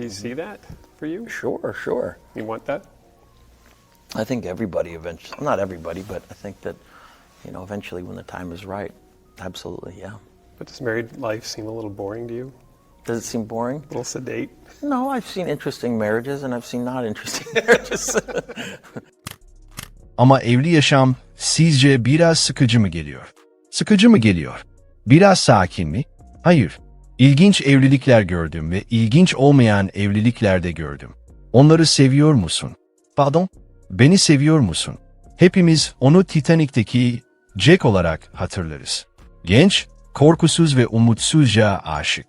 Do you see that for you? Sure, sure. You want that? I think everybody eventually, not everybody, but I think that, you know, eventually when the time is right, absolutely, yeah. But does married life seem a little boring to you? Does it seem boring? A little sedate? No, I've seen interesting marriages and I've seen not interesting marriages. Ama evli yaşam sizce biraz sıkıcı mı geliyor? Sıkıcı mı geliyor? Biraz sakin mi? Hayır. İlginç evlilikler gördüm ve ilginç olmayan evlilikler de gördüm. Onları seviyor musun? Pardon? Beni seviyor musun? Hepimiz onu Titanic'teki Jack olarak hatırlarız. Genç, korkusuz ve umutsuzca aşık.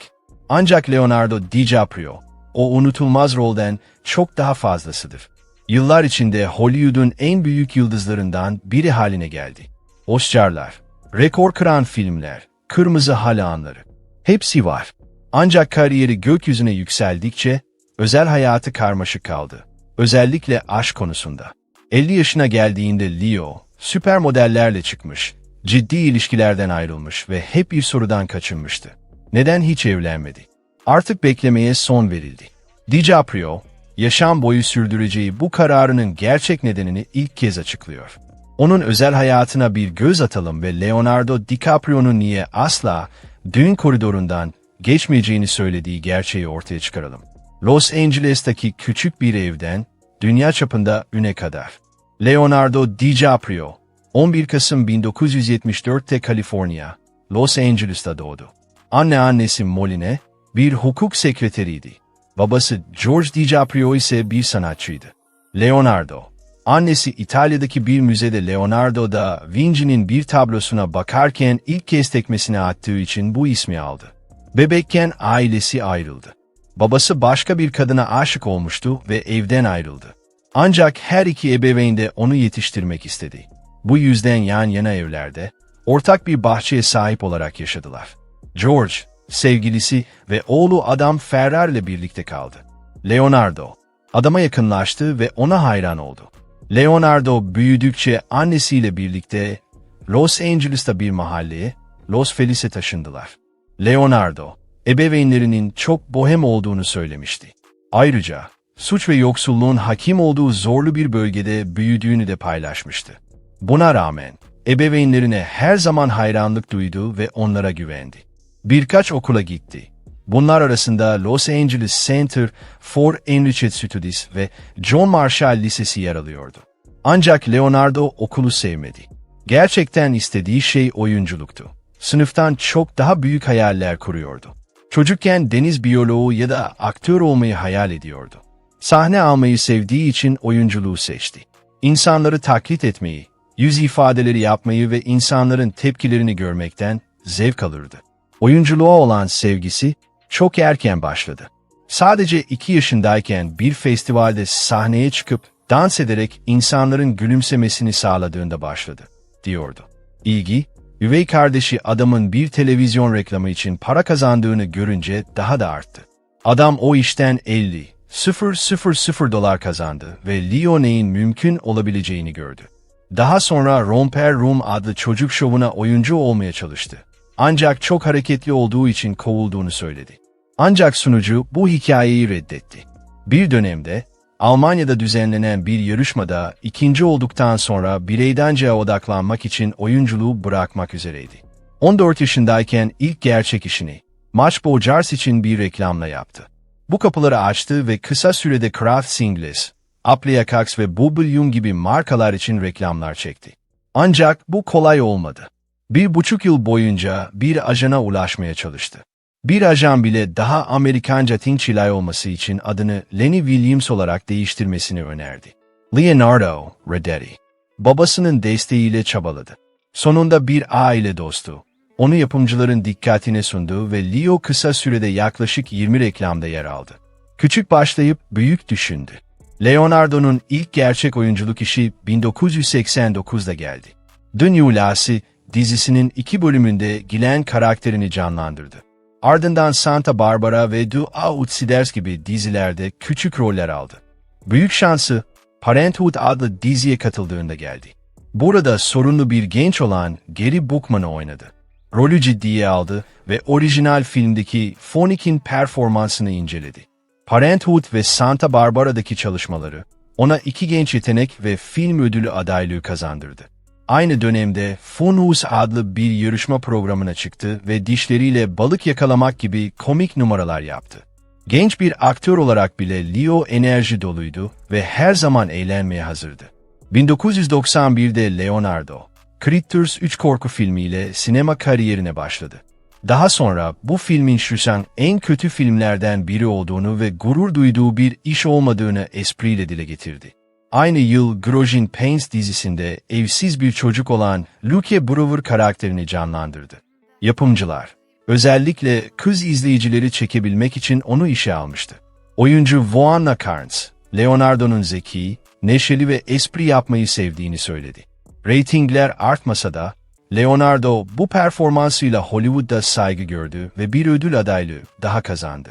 Ancak Leonardo DiCaprio, o unutulmaz rolden çok daha fazlasıdır. Yıllar içinde Hollywood'un en büyük yıldızlarından biri haline geldi. Oscar'lar, rekor kıran filmler, kırmızı halanları. Hepsi var. Ancak kariyeri gökyüzüne yükseldikçe özel hayatı karmaşık kaldı. Özellikle aşk konusunda. 50 yaşına geldiğinde Leo, süper modellerle çıkmış, ciddi ilişkilerden ayrılmış ve hep bir sorudan kaçınmıştı. Neden hiç evlenmedi? Artık beklemeye son verildi. DiCaprio, yaşam boyu sürdüreceği bu kararının gerçek nedenini ilk kez açıklıyor. Onun özel hayatına bir göz atalım ve Leonardo DiCaprio'nun niye asla düğün koridorundan geçmeyeceğini söylediği gerçeği ortaya çıkaralım. Los Angeles'taki küçük bir evden dünya çapında üne kadar. Leonardo DiCaprio, 11 Kasım 1974'te Kaliforniya, Los Angeles'ta doğdu. Anneannesi Moline, bir hukuk sekreteriydi. Babası George DiCaprio ise bir sanatçıydı. Leonardo, annesi İtalya'daki bir müzede Leonardo da Vinci'nin bir tablosuna bakarken ilk kez tekmesini attığı için bu ismi aldı. Bebekken ailesi ayrıldı. Babası başka bir kadına aşık olmuştu ve evden ayrıldı. Ancak her iki ebeveyn de onu yetiştirmek istedi. Bu yüzden yan yana evlerde, ortak bir bahçeye sahip olarak yaşadılar. George, sevgilisi ve oğlu adam Ferrer ile birlikte kaldı. Leonardo, adama yakınlaştı ve ona hayran oldu. Leonardo büyüdükçe annesiyle birlikte Los Angeles'ta bir mahalleye, Los Felice taşındılar. Leonardo, ebeveynlerinin çok bohem olduğunu söylemişti. Ayrıca, suç ve yoksulluğun hakim olduğu zorlu bir bölgede büyüdüğünü de paylaşmıştı. Buna rağmen, ebeveynlerine her zaman hayranlık duydu ve onlara güvendi. Birkaç okula gitti. Bunlar arasında Los Angeles Center for Enriched Studies ve John Marshall Lisesi yer alıyordu. Ancak Leonardo okulu sevmedi. Gerçekten istediği şey oyunculuktu. Sınıftan çok daha büyük hayaller kuruyordu. Çocukken deniz biyoloğu ya da aktör olmayı hayal ediyordu. Sahne almayı sevdiği için oyunculuğu seçti. İnsanları taklit etmeyi, yüz ifadeleri yapmayı ve insanların tepkilerini görmekten zevk alırdı. Oyunculuğa olan sevgisi çok erken başladı. Sadece iki yaşındayken bir festivalde sahneye çıkıp dans ederek insanların gülümsemesini sağladığında başladı, diyordu. İlgi, üvey kardeşi adamın bir televizyon reklamı için para kazandığını görünce daha da arttı. Adam o işten 50, 000 dolar kazandı ve Leon'in mümkün olabileceğini gördü. Daha sonra Romper Room adlı çocuk şovuna oyuncu olmaya çalıştı. Ancak çok hareketli olduğu için kovulduğunu söyledi. Ancak sunucu bu hikayeyi reddetti. Bir dönemde Almanya'da düzenlenen bir yarışmada ikinci olduktan sonra bireydenceye odaklanmak için oyunculuğu bırakmak üzereydi. 14 yaşındayken ilk gerçek işini Matchbow Jars için bir reklamla yaptı. Bu kapıları açtı ve kısa sürede Kraft Singles, Apliacax ve Bubble gibi markalar için reklamlar çekti. Ancak bu kolay olmadı. Bir buçuk yıl boyunca bir ajana ulaşmaya çalıştı. Bir ajan bile daha Amerikanca Tinçilay olması için adını Lenny Williams olarak değiştirmesini önerdi. Leonardo reddetti. Babasının desteğiyle çabaladı. Sonunda bir aile dostu. Onu yapımcıların dikkatine sundu ve Leo kısa sürede yaklaşık 20 reklamda yer aldı. Küçük başlayıp büyük düşündü. Leonardo'nun ilk gerçek oyunculuk işi 1989'da geldi. The New Lassie dizisinin iki bölümünde Glenn karakterini canlandırdı. Ardından Santa Barbara ve The Outsiders gibi dizilerde küçük roller aldı. Büyük şansı Parenthood adlı diziye katıldığında geldi. Burada sorunlu bir genç olan Gary Bookman'ı oynadı. Rolü ciddiye aldı ve orijinal filmdeki Fonik'in performansını inceledi. Parenthood ve Santa Barbara'daki çalışmaları ona iki genç yetenek ve film ödülü adaylığı kazandırdı. Aynı dönemde Funhouse adlı bir yarışma programına çıktı ve dişleriyle balık yakalamak gibi komik numaralar yaptı. Genç bir aktör olarak bile Leo enerji doluydu ve her zaman eğlenmeye hazırdı. 1991'de Leonardo, Critters 3 korku filmiyle sinema kariyerine başladı. Daha sonra bu filmin şuşan en kötü filmlerden biri olduğunu ve gurur duyduğu bir iş olmadığını espriyle dile getirdi. Aynı yıl Grosjean Pains dizisinde evsiz bir çocuk olan Luke Brewer karakterini canlandırdı. Yapımcılar, özellikle kız izleyicileri çekebilmek için onu işe almıştı. Oyuncu Voanna Carnes, Leonardo'nun zeki, neşeli ve espri yapmayı sevdiğini söyledi. Ratingler artmasa da Leonardo bu performansıyla Hollywood'da saygı gördü ve bir ödül adaylığı daha kazandı.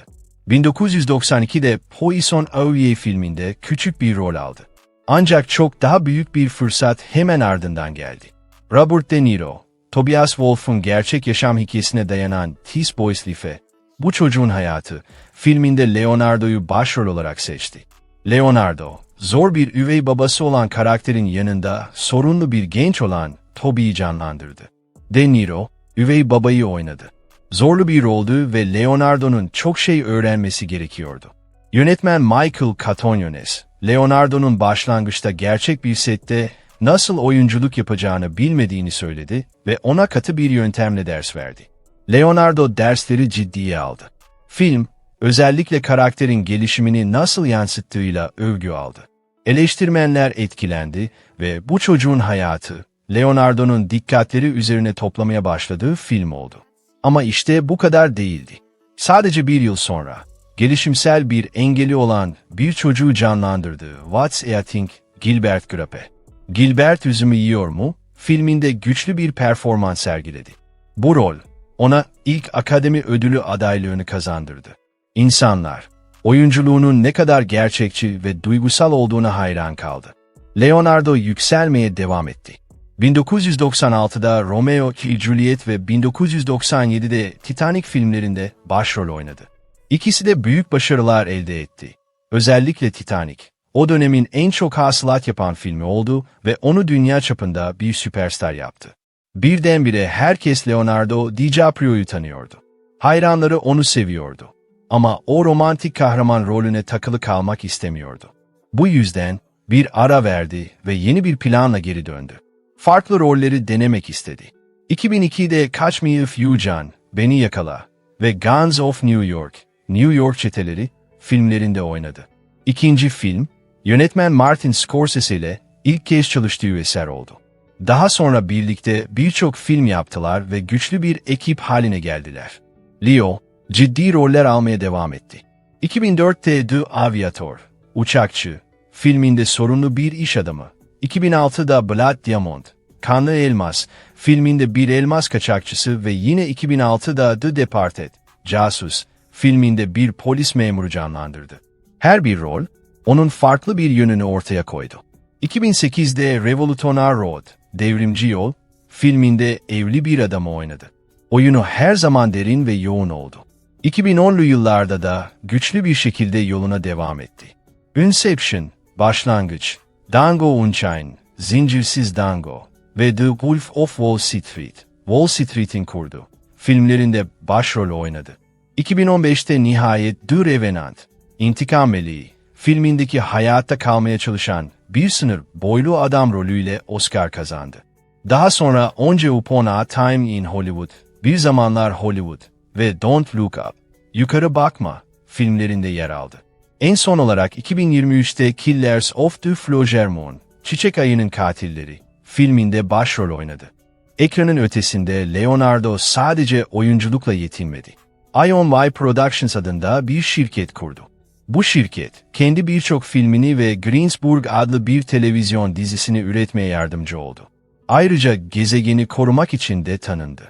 1992'de Poison Ivy filminde küçük bir rol aldı. Ancak çok daha büyük bir fırsat hemen ardından geldi. Robert De Niro, Tobias Wolff'un gerçek yaşam hikayesine dayanan Tis Boys Life, bu çocuğun hayatı, filminde Leonardo'yu başrol olarak seçti. Leonardo, zor bir üvey babası olan karakterin yanında sorunlu bir genç olan Toby'yi canlandırdı. De Niro, üvey babayı oynadı. Zorlu bir roldü ve Leonardo'nun çok şey öğrenmesi gerekiyordu. Yönetmen Michael Catoniones, Leonardo'nun başlangıçta gerçek bir sette nasıl oyunculuk yapacağını bilmediğini söyledi ve ona katı bir yöntemle ders verdi. Leonardo dersleri ciddiye aldı. Film, özellikle karakterin gelişimini nasıl yansıttığıyla övgü aldı. Eleştirmenler etkilendi ve bu çocuğun hayatı, Leonardo'nun dikkatleri üzerine toplamaya başladığı film oldu. Ama işte bu kadar değildi. Sadece bir yıl sonra, gelişimsel bir engeli olan bir çocuğu canlandırdı What's Eating Gilbert Grape. Gilbert üzümü yiyor mu? Filminde güçlü bir performans sergiledi. Bu rol, ona ilk akademi ödülü adaylığını kazandırdı. İnsanlar, oyunculuğunun ne kadar gerçekçi ve duygusal olduğuna hayran kaldı. Leonardo yükselmeye devam etti. 1996'da Romeo and Juliet ve 1997'de Titanic filmlerinde başrol oynadı. İkisi de büyük başarılar elde etti. Özellikle Titanic, o dönemin en çok hasılat yapan filmi oldu ve onu dünya çapında bir süperstar yaptı. Birdenbire herkes Leonardo DiCaprio'yu tanıyordu. Hayranları onu seviyordu. Ama o romantik kahraman rolüne takılı kalmak istemiyordu. Bu yüzden bir ara verdi ve yeni bir planla geri döndü. Farklı rolleri denemek istedi. 2002'de Catch Me If You Can, Beni Yakala ve Guns of New York, New York Çeteleri filmlerinde oynadı. İkinci film, yönetmen Martin Scorsese ile ilk kez çalıştığı eser oldu. Daha sonra birlikte birçok film yaptılar ve güçlü bir ekip haline geldiler. Leo, ciddi roller almaya devam etti. 2004'te The Aviator, Uçakçı, filminde sorunlu bir iş adamı. 2006'da Blood Diamond, Kanlı Elmas, filminde bir elmas kaçakçısı ve yine 2006'da The Departed, Casus, filminde bir polis memuru canlandırdı. Her bir rol, onun farklı bir yönünü ortaya koydu. 2008'de Revolutionary Road, Devrimci Yol, filminde evli bir adamı oynadı. Oyunu her zaman derin ve yoğun oldu. 2010'lu yıllarda da güçlü bir şekilde yoluna devam etti. Inception, Başlangıç, Dango Unchain, Zincirsiz Dango ve The Wolf of Wall Street, Wall Street'in kurdu. Filmlerinde başrol oynadı. 2015'te nihayet The Revenant, İntikam Meleği, filmindeki hayatta kalmaya çalışan bir sınır boylu adam rolüyle Oscar kazandı. Daha sonra Once Upon a Time in Hollywood, Bir Zamanlar Hollywood ve Don't Look Up, Yukarı Bakma filmlerinde yer aldı. En son olarak 2023'te Killers of the Flower Moon, Çiçek Ayı'nın Katilleri filminde başrol oynadı. Ekranın ötesinde Leonardo sadece oyunculukla yetinmedi. Ion Y Productions adında bir şirket kurdu. Bu şirket, kendi birçok filmini ve Greensburg adlı bir televizyon dizisini üretmeye yardımcı oldu. Ayrıca gezegeni korumak için de tanındı.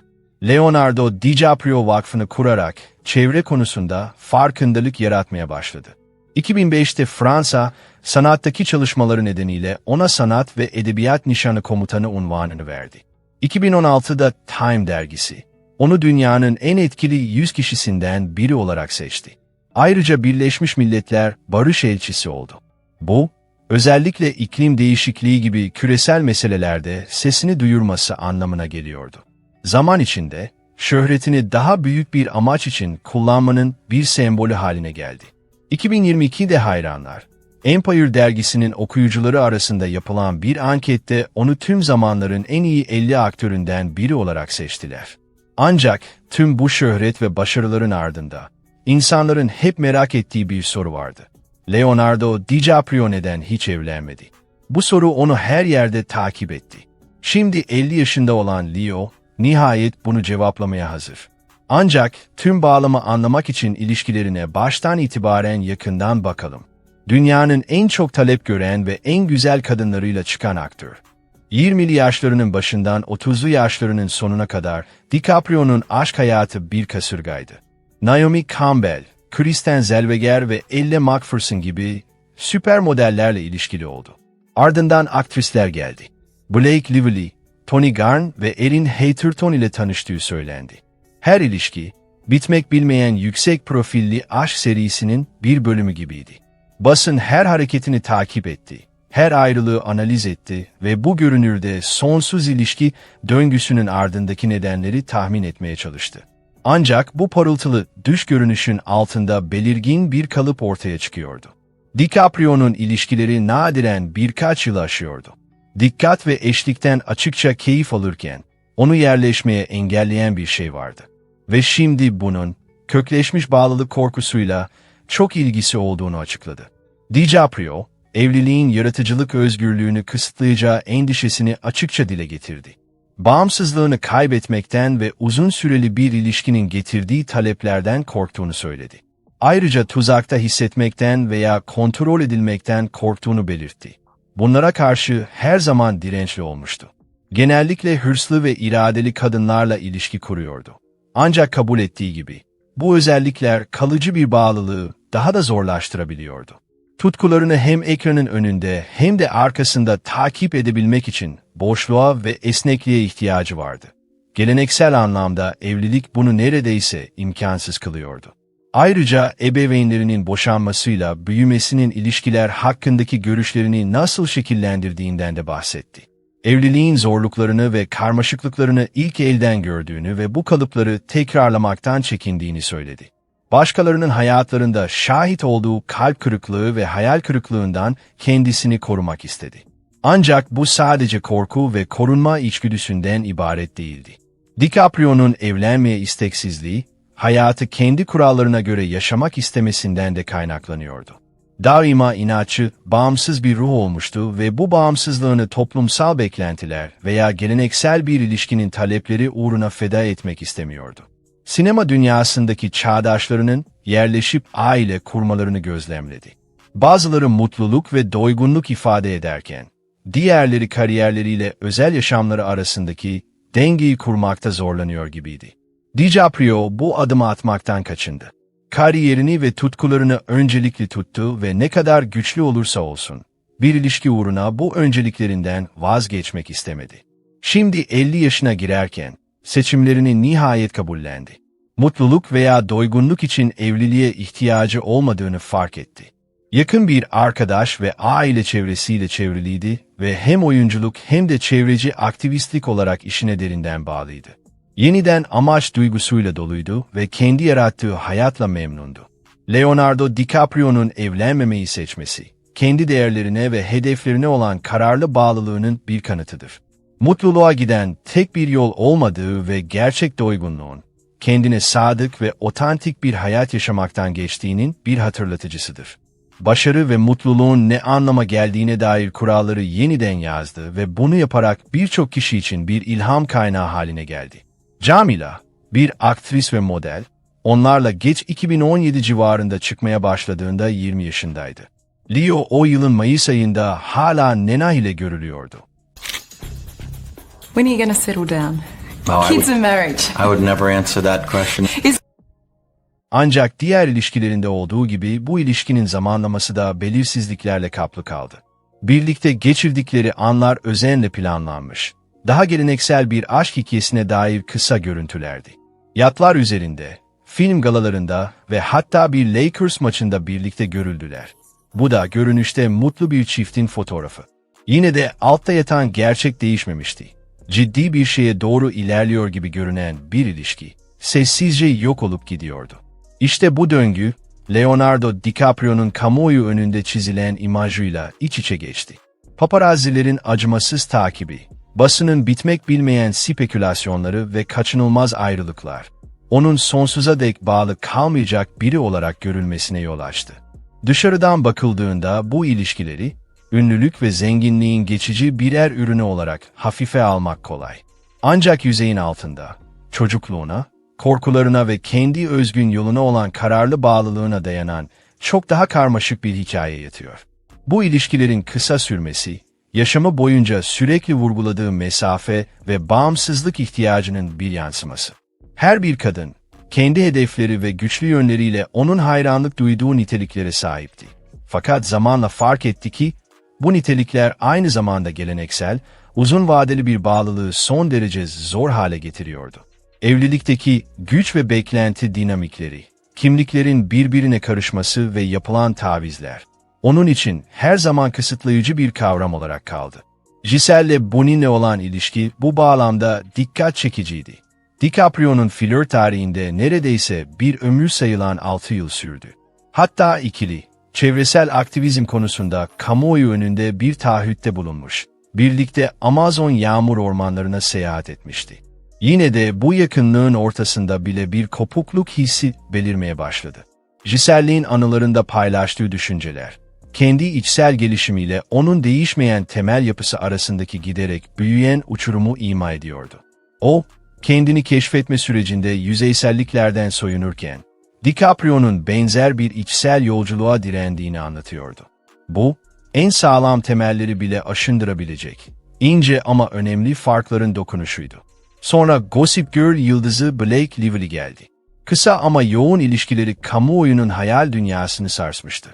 Leonardo DiCaprio Vakfı'nı kurarak çevre konusunda farkındalık yaratmaya başladı. 2005'te Fransa, sanattaki çalışmaları nedeniyle ona sanat ve edebiyat nişanı komutanı unvanını verdi. 2016'da Time dergisi, onu dünyanın en etkili 100 kişisinden biri olarak seçti. Ayrıca Birleşmiş Milletler barış elçisi oldu. Bu, özellikle iklim değişikliği gibi küresel meselelerde sesini duyurması anlamına geliyordu. Zaman içinde şöhretini daha büyük bir amaç için kullanmanın bir sembolü haline geldi. 2022'de hayranlar, Empire dergisinin okuyucuları arasında yapılan bir ankette onu tüm zamanların en iyi 50 aktöründen biri olarak seçtiler. Ancak tüm bu şöhret ve başarıların ardında insanların hep merak ettiği bir soru vardı. Leonardo DiCaprio neden hiç evlenmedi? Bu soru onu her yerde takip etti. Şimdi 50 yaşında olan Leo nihayet bunu cevaplamaya hazır. Ancak tüm bağlamı anlamak için ilişkilerine baştan itibaren yakından bakalım. Dünyanın en çok talep gören ve en güzel kadınlarıyla çıkan aktör. 20'li yaşlarının başından 30'lu yaşlarının sonuna kadar DiCaprio'nun aşk hayatı bir kasırgaydı. Naomi Campbell, Kristen Zellweger ve Elle Macpherson gibi süper modellerle ilişkili oldu. Ardından aktrisler geldi. Blake Lively, Tony Garn ve Erin Hatterton ile tanıştığı söylendi. Her ilişki, bitmek bilmeyen yüksek profilli aşk serisinin bir bölümü gibiydi. Basın her hareketini takip etti, her ayrılığı analiz etti ve bu görünürde sonsuz ilişki döngüsünün ardındaki nedenleri tahmin etmeye çalıştı. Ancak bu parıltılı dış görünüşün altında belirgin bir kalıp ortaya çıkıyordu. DiCaprio'nun ilişkileri nadiren birkaç yıl aşıyordu. Dikkat ve eşlikten açıkça keyif alırken onu yerleşmeye engelleyen bir şey vardı. Ve şimdi bunun kökleşmiş bağlılık korkusuyla çok ilgisi olduğunu açıkladı. DiCaprio, evliliğin yaratıcılık özgürlüğünü kısıtlayacağı endişesini açıkça dile getirdi. Bağımsızlığını kaybetmekten ve uzun süreli bir ilişkinin getirdiği taleplerden korktuğunu söyledi. Ayrıca tuzakta hissetmekten veya kontrol edilmekten korktuğunu belirtti. Bunlara karşı her zaman dirençli olmuştu. Genellikle hırslı ve iradeli kadınlarla ilişki kuruyordu. Ancak kabul ettiği gibi, bu özellikler kalıcı bir bağlılığı daha da zorlaştırabiliyordu. Tutkularını hem ekranın önünde hem de arkasında takip edebilmek için boşluğa ve esnekliğe ihtiyacı vardı. Geleneksel anlamda evlilik bunu neredeyse imkansız kılıyordu. Ayrıca ebeveynlerinin boşanmasıyla büyümesinin ilişkiler hakkındaki görüşlerini nasıl şekillendirdiğinden de bahsetti. Evliliğin zorluklarını ve karmaşıklıklarını ilk elden gördüğünü ve bu kalıpları tekrarlamaktan çekindiğini söyledi. Başkalarının hayatlarında şahit olduğu kalp kırıklığı ve hayal kırıklığından kendisini korumak istedi. Ancak bu sadece korku ve korunma içgüdüsünden ibaret değildi. DiCaprio'nun evlenmeye isteksizliği, hayatı kendi kurallarına göre yaşamak istemesinden de kaynaklanıyordu. Daima inatçı, bağımsız bir ruh olmuştu ve bu bağımsızlığını toplumsal beklentiler veya geleneksel bir ilişkinin talepleri uğruna feda etmek istemiyordu. Sinema dünyasındaki çağdaşlarının yerleşip aile kurmalarını gözlemledi. Bazıları mutluluk ve doygunluk ifade ederken, diğerleri kariyerleriyle özel yaşamları arasındaki dengeyi kurmakta zorlanıyor gibiydi. DiCaprio bu adımı atmaktan kaçındı. Kariyerini ve tutkularını öncelikli tuttu ve ne kadar güçlü olursa olsun, bir ilişki uğruna bu önceliklerinden vazgeçmek istemedi. Şimdi 50 yaşına girerken, seçimlerini nihayet kabullendi. Mutluluk veya doygunluk için evliliğe ihtiyacı olmadığını fark etti. Yakın bir arkadaş ve aile çevresiyle çevriliydi ve hem oyunculuk hem de çevreci aktivistlik olarak işine derinden bağlıydı. Yeniden amaç duygusuyla doluydu ve kendi yarattığı hayatla memnundu. Leonardo DiCaprio'nun evlenmemeyi seçmesi, kendi değerlerine ve hedeflerine olan kararlı bağlılığının bir kanıtıdır. Mutluluğa giden tek bir yol olmadığı ve gerçek doygunluğun, kendine sadık ve otantik bir hayat yaşamaktan geçtiğinin bir hatırlatıcısıdır. Başarı ve mutluluğun ne anlama geldiğine dair kuralları yeniden yazdı ve bunu yaparak birçok kişi için bir ilham kaynağı haline geldi. Camila, bir aktris ve model, onlarla geç 2017 civarında çıkmaya başladığında 20 yaşındaydı. Leo o yılın Mayıs ayında hala Nena ile görülüyordu. When are you to settle down? Well, I Kids would- and marriage. I would never answer that question. Ancak diğer ilişkilerinde olduğu gibi bu ilişkinin zamanlaması da belirsizliklerle kaplı kaldı. Birlikte geçirdikleri anlar özenle planlanmış. Daha geleneksel bir aşk hikayesine dair kısa görüntülerdi. Yatlar üzerinde, film galalarında ve hatta bir Lakers maçında birlikte görüldüler. Bu da görünüşte mutlu bir çiftin fotoğrafı. Yine de altta yatan gerçek değişmemişti. Ciddi bir şeye doğru ilerliyor gibi görünen bir ilişki sessizce yok olup gidiyordu. İşte bu döngü Leonardo DiCaprio'nun kamuoyu önünde çizilen imajıyla iç içe geçti. Paparazzilerin acımasız takibi, basının bitmek bilmeyen spekülasyonları ve kaçınılmaz ayrılıklar, onun sonsuza dek bağlı kalmayacak biri olarak görülmesine yol açtı. Dışarıdan bakıldığında bu ilişkileri, ünlülük ve zenginliğin geçici birer ürünü olarak hafife almak kolay. Ancak yüzeyin altında, çocukluğuna, korkularına ve kendi özgün yoluna olan kararlı bağlılığına dayanan çok daha karmaşık bir hikaye yatıyor. Bu ilişkilerin kısa sürmesi, yaşamı boyunca sürekli vurguladığı mesafe ve bağımsızlık ihtiyacının bir yansıması. Her bir kadın, kendi hedefleri ve güçlü yönleriyle onun hayranlık duyduğu niteliklere sahipti. Fakat zamanla fark etti ki, bu nitelikler aynı zamanda geleneksel, uzun vadeli bir bağlılığı son derece zor hale getiriyordu. Evlilikteki güç ve beklenti dinamikleri, kimliklerin birbirine karışması ve yapılan tavizler, onun için her zaman kısıtlayıcı bir kavram olarak kaldı. Giselle Bonin'le olan ilişki bu bağlamda dikkat çekiciydi. DiCaprio'nun flört tarihinde neredeyse bir ömür sayılan 6 yıl sürdü. Hatta ikili, çevresel aktivizm konusunda kamuoyu önünde bir taahhütte bulunmuş. Birlikte Amazon yağmur ormanlarına seyahat etmişti. Yine de bu yakınlığın ortasında bile bir kopukluk hissi belirmeye başladı. Giselle'in anılarında paylaştığı düşünceler, kendi içsel gelişimiyle onun değişmeyen temel yapısı arasındaki giderek büyüyen uçurumu ima ediyordu. O, kendini keşfetme sürecinde yüzeyselliklerden soyunurken, DiCaprio'nun benzer bir içsel yolculuğa direndiğini anlatıyordu. Bu, en sağlam temelleri bile aşındırabilecek, ince ama önemli farkların dokunuşuydu. Sonra Gossip Girl yıldızı Blake Lively geldi. Kısa ama yoğun ilişkileri kamuoyunun hayal dünyasını sarsmıştı.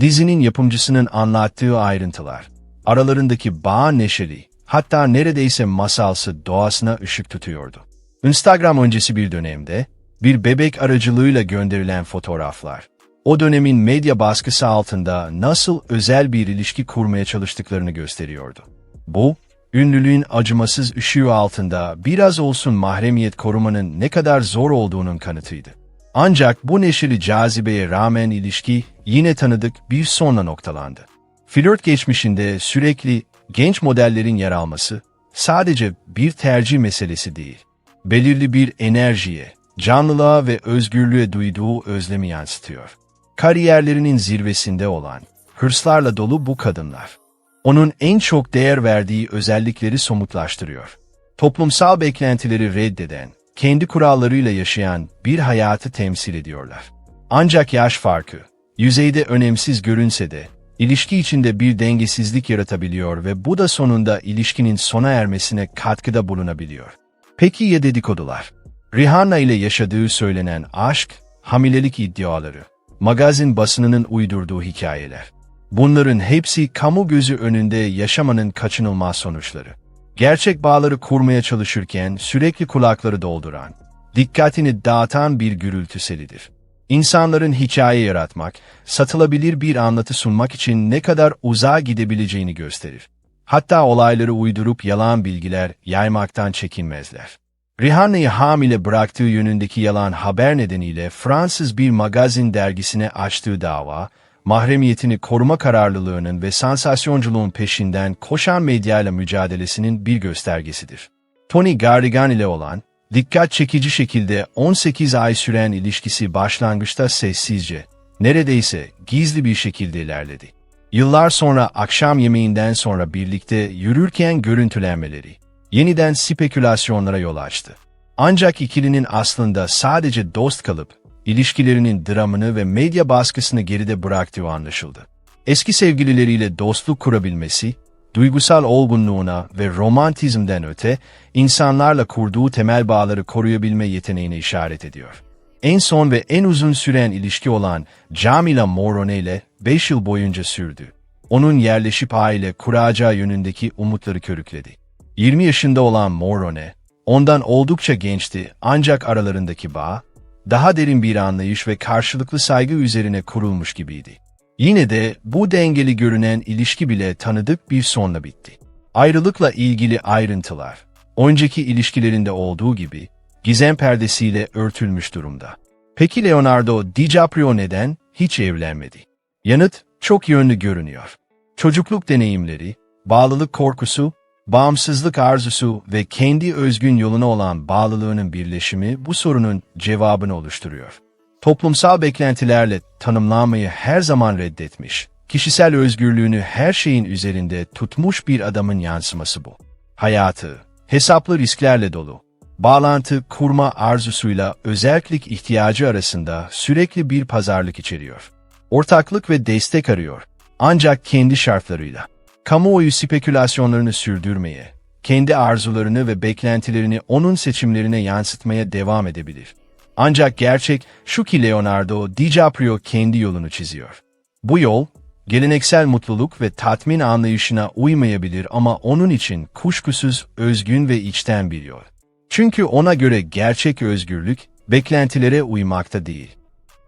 Dizinin yapımcısının anlattığı ayrıntılar, aralarındaki bağ neşeli, hatta neredeyse masalsı doğasına ışık tutuyordu. Instagram öncesi bir dönemde, bir bebek aracılığıyla gönderilen fotoğraflar, o dönemin medya baskısı altında nasıl özel bir ilişki kurmaya çalıştıklarını gösteriyordu. Bu, ünlülüğün acımasız ışığı altında biraz olsun mahremiyet korumanın ne kadar zor olduğunun kanıtıydı. Ancak bu neşeli cazibeye rağmen ilişki yine tanıdık bir sonla noktalandı. Flört geçmişinde sürekli genç modellerin yer alması sadece bir tercih meselesi değil. Belirli bir enerjiye, canlılığa ve özgürlüğe duyduğu özlemi yansıtıyor. Kariyerlerinin zirvesinde olan, hırslarla dolu bu kadınlar, onun en çok değer verdiği özellikleri somutlaştırıyor. Toplumsal beklentileri reddeden, kendi kurallarıyla yaşayan bir hayatı temsil ediyorlar. Ancak yaş farkı, yüzeyde önemsiz görünse de, ilişki içinde bir dengesizlik yaratabiliyor ve bu da sonunda ilişkinin sona ermesine katkıda bulunabiliyor. Peki ya dedikodular? Rihanna ile yaşadığı söylenen aşk, hamilelik iddiaları, magazin basınının uydurduğu hikayeler. Bunların hepsi kamu gözü önünde yaşamanın kaçınılmaz sonuçları. Gerçek bağları kurmaya çalışırken sürekli kulakları dolduran, dikkatini dağıtan bir gürültü selidir. İnsanların hikaye yaratmak, satılabilir bir anlatı sunmak için ne kadar uzağa gidebileceğini gösterir. Hatta olayları uydurup yalan bilgiler yaymaktan çekinmezler. Rihanna'yı hamile bıraktığı yönündeki yalan haber nedeniyle Fransız bir magazin dergisine açtığı dava, mahremiyetini koruma kararlılığının ve sansasyonculuğun peşinden koşan medyayla mücadelesinin bir göstergesidir. Tony Garrigan ile olan, dikkat çekici şekilde 18 ay süren ilişkisi başlangıçta sessizce, neredeyse gizli bir şekilde ilerledi. Yıllar sonra akşam yemeğinden sonra birlikte yürürken görüntülenmeleri, yeniden spekülasyonlara yol açtı. Ancak ikilinin aslında sadece dost kalıp, ilişkilerinin dramını ve medya baskısını geride bıraktığı anlaşıldı. Eski sevgilileriyle dostluk kurabilmesi, duygusal olgunluğuna ve romantizmden öte, insanlarla kurduğu temel bağları koruyabilme yeteneğine işaret ediyor. En son ve en uzun süren ilişki olan Camila Morone ile 5 yıl boyunca sürdü. Onun yerleşip aile kuracağı yönündeki umutları körükledi. 20 yaşında olan Morone, ondan oldukça gençti ancak aralarındaki bağ, daha derin bir anlayış ve karşılıklı saygı üzerine kurulmuş gibiydi. Yine de bu dengeli görünen ilişki bile tanıdık bir sonla bitti. Ayrılıkla ilgili ayrıntılar, önceki ilişkilerinde olduğu gibi, gizem perdesiyle örtülmüş durumda. Peki Leonardo DiCaprio neden hiç evlenmedi? Yanıt çok yönlü görünüyor. Çocukluk deneyimleri, bağlılık korkusu, bağımsızlık arzusu ve kendi özgün yoluna olan bağlılığının birleşimi bu sorunun cevabını oluşturuyor. Toplumsal beklentilerle tanımlanmayı her zaman reddetmiş, kişisel özgürlüğünü her şeyin üzerinde tutmuş bir adamın yansıması bu. Hayatı, hesaplı risklerle dolu, bağlantı kurma arzusuyla özellik ihtiyacı arasında sürekli bir pazarlık içeriyor. Ortaklık ve destek arıyor. Ancak kendi şartlarıyla. Kamuoyu spekülasyonlarını sürdürmeye, kendi arzularını ve beklentilerini onun seçimlerine yansıtmaya devam edebilir. Ancak gerçek şu ki Leonardo DiCaprio kendi yolunu çiziyor. Bu yol, geleneksel mutluluk ve tatmin anlayışına uymayabilir ama onun için kuşkusuz özgün ve içten bir yol. Çünkü ona göre gerçek özgürlük, beklentilere uymakta değil.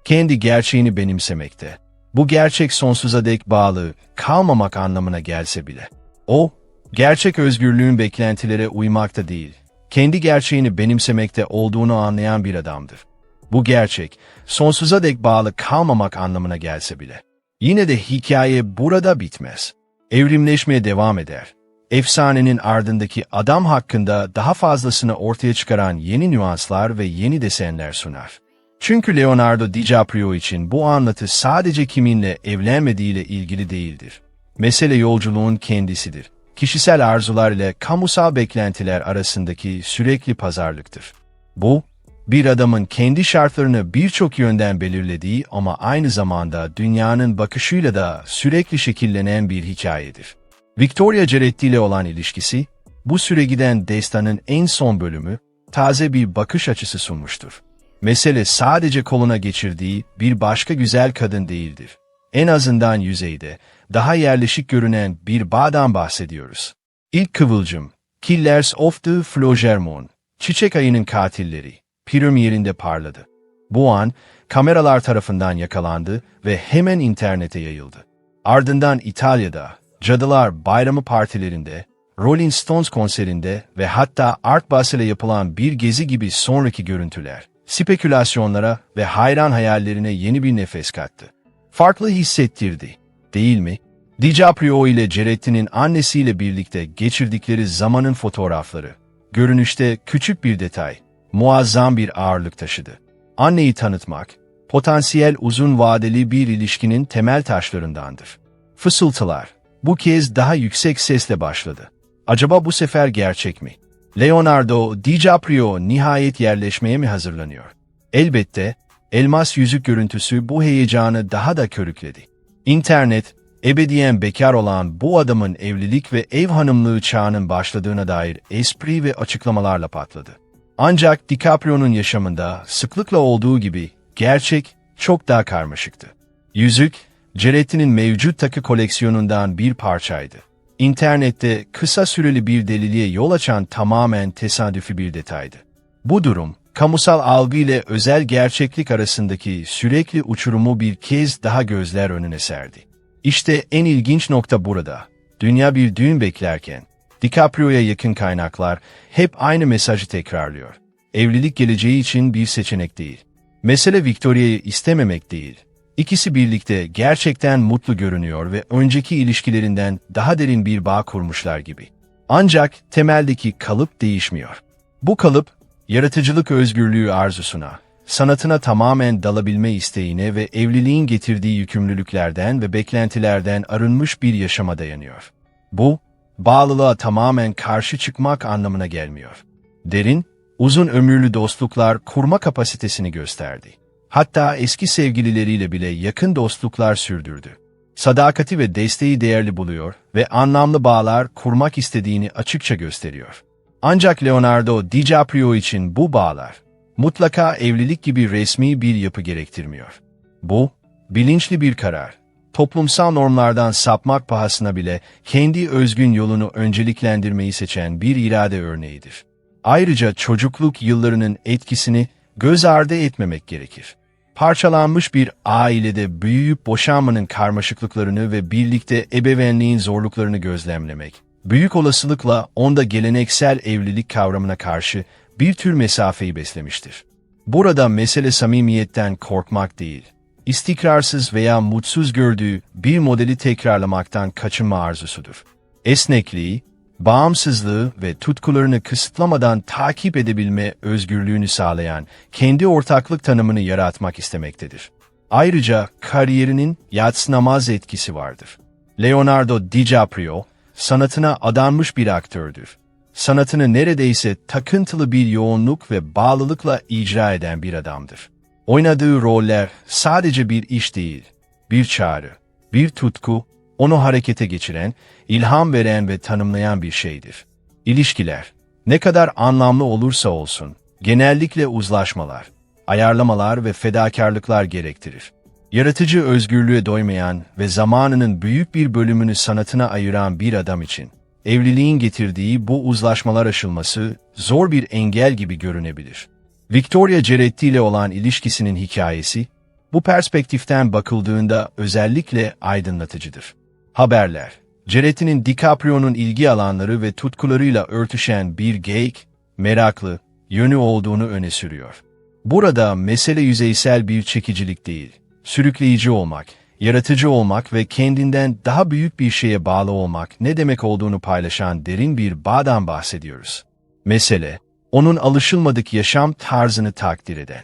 Kendi gerçeğini benimsemekte. Bu gerçek sonsuza dek bağlı, kalmamak anlamına gelse bile. O, gerçek özgürlüğün beklentilere uymakta değil, kendi gerçeğini benimsemekte olduğunu anlayan bir adamdır. Bu gerçek, sonsuza dek bağlı kalmamak anlamına gelse bile. Yine de hikaye burada bitmez. Evrimleşmeye devam eder. Efsanenin ardındaki adam hakkında daha fazlasını ortaya çıkaran yeni nüanslar ve yeni desenler sunar. Çünkü Leonardo DiCaprio için bu anlatı sadece kiminle evlenmediğiyle ilgili değildir. Mesele yolculuğun kendisidir. Kişisel arzular ile kamusal beklentiler arasındaki sürekli pazarlıktır. Bu, bir adamın kendi şartlarını birçok yönden belirlediği ama aynı zamanda dünyanın bakışıyla da sürekli şekillenen bir hikayedir. Victoria Ceretti ile olan ilişkisi, bu süre giden destanın en son bölümü, taze bir bakış açısı sunmuştur. Mesele sadece koluna geçirdiği bir başka güzel kadın değildir. En azından yüzeyde, daha yerleşik görünen bir bağdan bahsediyoruz. İlk kıvılcım, Killers of the Flogermont, Çiçek Ayı'nın katilleri, prim yerinde parladı. Bu an, kameralar tarafından yakalandı ve hemen internete yayıldı. Ardından İtalya'da, Cadılar Bayramı partilerinde, Rolling Stones konserinde ve hatta Art Basel'e yapılan bir gezi gibi sonraki görüntüler, spekülasyonlara ve hayran hayallerine yeni bir nefes kattı. Farklı hissettirdi, değil mi? DiCaprio ile Ceretti'nin annesiyle birlikte geçirdikleri zamanın fotoğrafları, görünüşte küçük bir detay, muazzam bir ağırlık taşıdı. Anneyi tanıtmak, potansiyel uzun vadeli bir ilişkinin temel taşlarındandır. Fısıltılar, bu kez daha yüksek sesle başladı. Acaba bu sefer gerçek mi? Leonardo DiCaprio nihayet yerleşmeye mi hazırlanıyor? Elbette, elmas yüzük görüntüsü bu heyecanı daha da körükledi. İnternet, ebediyen bekar olan bu adamın evlilik ve ev hanımlığı çağının başladığına dair espri ve açıklamalarla patladı. Ancak DiCaprio'nun yaşamında sıklıkla olduğu gibi gerçek çok daha karmaşıktı. Yüzük, Ceretti'nin mevcut takı koleksiyonundan bir parçaydı. İnternette kısa süreli bir deliliğe yol açan tamamen tesadüfi bir detaydı. Bu durum, kamusal algı ile özel gerçeklik arasındaki sürekli uçurumu bir kez daha gözler önüne serdi. İşte en ilginç nokta burada. Dünya bir düğün beklerken, DiCaprio'ya yakın kaynaklar hep aynı mesajı tekrarlıyor. Evlilik geleceği için bir seçenek değil. Mesele Victoria'yı istememek değil. İkisi birlikte gerçekten mutlu görünüyor ve önceki ilişkilerinden daha derin bir bağ kurmuşlar gibi. Ancak temeldeki kalıp değişmiyor. Bu kalıp, yaratıcılık özgürlüğü arzusuna, sanatına tamamen dalabilme isteğine ve evliliğin getirdiği yükümlülüklerden ve beklentilerden arınmış bir yaşama dayanıyor. Bu, bağlılığa tamamen karşı çıkmak anlamına gelmiyor. Derin, uzun ömürlü dostluklar kurma kapasitesini gösterdi. Hatta eski sevgilileriyle bile yakın dostluklar sürdürdü. Sadakati ve desteği değerli buluyor ve anlamlı bağlar kurmak istediğini açıkça gösteriyor. Ancak Leonardo DiCaprio için bu bağlar, mutlaka evlilik gibi resmi bir yapı gerektirmiyor. Bu, bilinçli bir karar. Toplumsal normlardan sapmak pahasına bile kendi özgün yolunu önceliklendirmeyi seçen bir irade örneğidir. Ayrıca çocukluk yıllarının etkisini göz ardı etmemek gerekir. Parçalanmış bir ailede büyüyüp boşanmanın karmaşıklıklarını ve birlikte ebeveynliğin zorluklarını gözlemlemek, büyük olasılıkla onda geleneksel evlilik kavramına karşı bir tür mesafeyi beslemiştir. Burada mesele samimiyetten korkmak değil, istikrarsız veya mutsuz gördüğü bir modeli tekrarlamaktan kaçınma arzusudur. Esnekliği, bağımsızlığı ve tutkularını kısıtlamadan takip edebilme özgürlüğünü sağlayan kendi ortaklık tanımını yaratmak istemektedir. Ayrıca kariyerinin yatsınamaz etkisi vardır. Leonardo DiCaprio, sanatına adanmış bir aktördür. Sanatını neredeyse takıntılı bir yoğunluk ve bağlılıkla icra eden bir adamdır. Oynadığı roller sadece bir iş değil, bir çağrı, bir tutku, onu harekete geçiren, ilham veren ve tanımlayan bir şeydir. İlişkiler, ne kadar anlamlı olursa olsun, genellikle uzlaşmalar, ayarlamalar ve fedakarlıklar gerektirir. Yaratıcı özgürlüğe doymayan ve zamanının büyük bir bölümünü sanatına ayıran bir adam için, evliliğin getirdiği bu uzlaşmalar aşılması zor bir engel gibi görünebilir. Victoria Ceretti ile olan ilişkisinin hikayesi, bu perspektiften bakıldığında özellikle aydınlatıcıdır. Haberler, Ceretti'nin DiCaprio'nun ilgi alanları ve tutkularıyla örtüşen bir geyik, meraklı, yönü olduğunu öne sürüyor. Burada mesele yüzeysel bir çekicilik değil, sürükleyici olmak, yaratıcı olmak ve kendinden daha büyük bir şeye bağlı olmak ne demek olduğunu paylaşan derin bir bağdan bahsediyoruz. Mesele, onun alışılmadık yaşam tarzını takdir eden,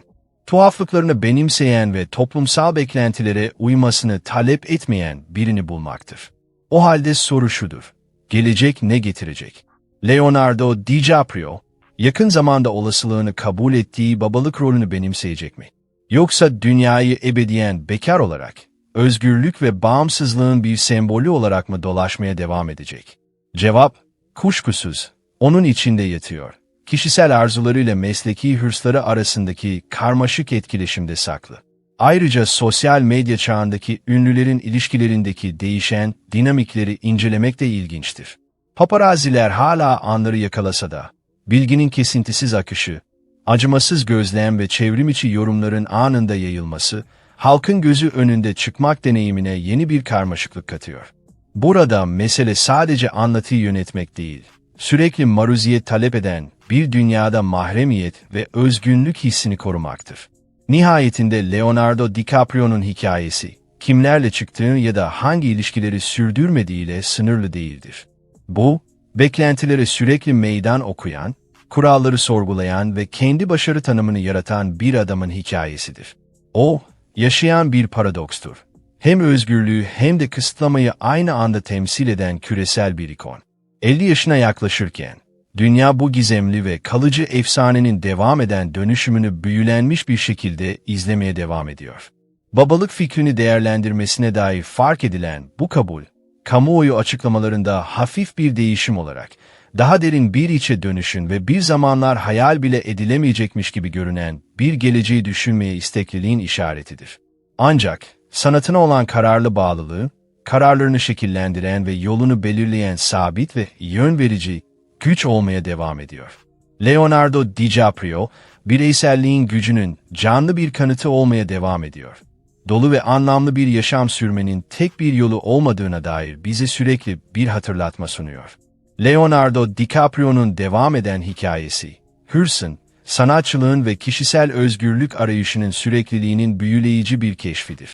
tuhaflıklarını benimseyen ve toplumsal beklentilere uymasını talep etmeyen birini bulmaktır. O halde soru şudur, gelecek ne getirecek? Leonardo DiCaprio, yakın zamanda olasılığını kabul ettiği babalık rolünü benimseyecek mi? Yoksa dünyayı ebediyen bekar olarak, özgürlük ve bağımsızlığın bir sembolü olarak mı dolaşmaya devam edecek? Cevap, kuşkusuz, onun içinde yatıyor. Kişisel arzularıyla mesleki hırsları arasındaki karmaşık etkileşimde saklı. Ayrıca sosyal medya çağındaki ünlülerin ilişkilerindeki değişen dinamikleri incelemek de ilginçtir. Paparaziler hala anları yakalasa da, bilginin kesintisiz akışı, acımasız gözlem ve çevrim içi yorumların anında yayılması, halkın gözü önünde çıkmak deneyimine yeni bir karmaşıklık katıyor. Burada mesele sadece anlatıyı yönetmek değil, sürekli maruziyet talep eden bir dünyada mahremiyet ve özgünlük hissini korumaktır. Nihayetinde Leonardo DiCaprio'nun hikayesi, kimlerle çıktığı ya da hangi ilişkileri sürdürmediğiyle sınırlı değildir. Bu, beklentilere sürekli meydan okuyan, kuralları sorgulayan ve kendi başarı tanımını yaratan bir adamın hikayesidir. O, yaşayan bir paradokstur. Hem özgürlüğü hem de kısıtlamayı aynı anda temsil eden küresel bir ikon. 50 yaşına yaklaşırken, dünya bu gizemli ve kalıcı efsanenin devam eden dönüşümünü büyülenmiş bir şekilde izlemeye devam ediyor. Babalık fikrini değerlendirmesine dair fark edilen bu kabul, kamuoyu açıklamalarında hafif bir değişim olarak, daha derin bir içe dönüşün ve bir zamanlar hayal bile edilemeyecekmiş gibi görünen bir geleceği düşünmeye istekliliğin işaretidir. Ancak sanatına olan kararlı bağlılığı, kararlarını şekillendiren ve yolunu belirleyen sabit ve yön verici güç olmaya devam ediyor. Leonardo DiCaprio, bireyselliğin gücünün canlı bir kanıtı olmaya devam ediyor. Dolu ve anlamlı bir yaşam sürmenin tek bir yolu olmadığına dair bize sürekli bir hatırlatma sunuyor. Leonardo DiCaprio'nun devam eden hikayesi, hırsın, sanatçılığın ve kişisel özgürlük arayışının sürekliliğinin büyüleyici bir keşfidir.